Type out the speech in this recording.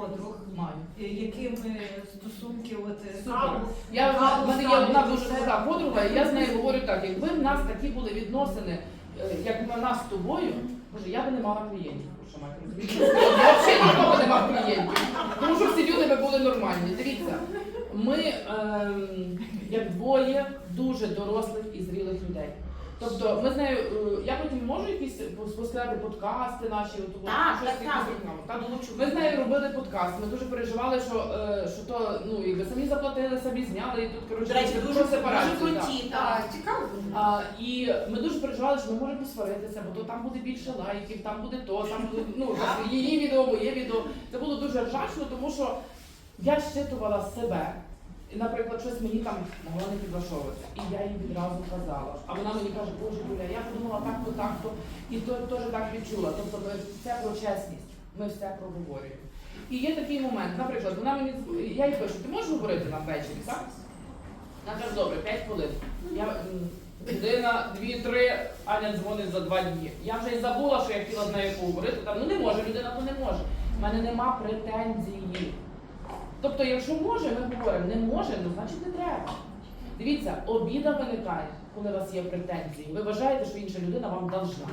подруг. Е, Якими стосунки от е, Супер. Я в мене є одна дуже все. подруга, і я з нею говорю так, якби в нас такі були відносини, е, як на нас з тобою, боже, я би не мала клієнтів? Я взагалі нікого не мав клієнтів. Тому що всі люди би були нормальні. Дивіться, ми ем, як двоє дуже дорослих і зрілих людей. Тобто ми з нею, е, я потім можу якісь розповідати подкасти наші, от, от, Так, щось так, якісь так. реклами, так? Долучу. Ми з нею робили подкаст. Ми дуже переживали, що, е, що то ну якби самі заплатили, самі зняли і тут коротше До речі, про дуже, сепарацію, дуже так. круті, Так, так. цікаво. А, і ми дуже переживали, що ми можемо посваритися, бо то там буде більше лайків, там буде то, там буде ну її відео, моє відео. Це було дуже ржачно, тому що я щитувала себе. Наприклад, щось мені там могло не підлаштовувати. І я їй відразу казала. А вона мені каже, боже Юля, я подумала так-то, так-то, і то теж так відчула. Тобто це про чесність. Ми все проговорюємо. І є такий момент, наприклад, вона мені я їй пишу, ти можеш говорити нам ввечері, так? Вона каже, добре, 5 хвилин. Я година, дві, три, Аня дзвонить за два дні. Я вже й забула, що я хотіла з нею поговорити. Там ну не може, людина то не може. У мене нема претензії. Тобто, якщо може, ми говоримо, не може, ну значить не треба. Дивіться, обіда виникає, коли у вас є претензії. Ви вважаєте, що інша людина вам должна.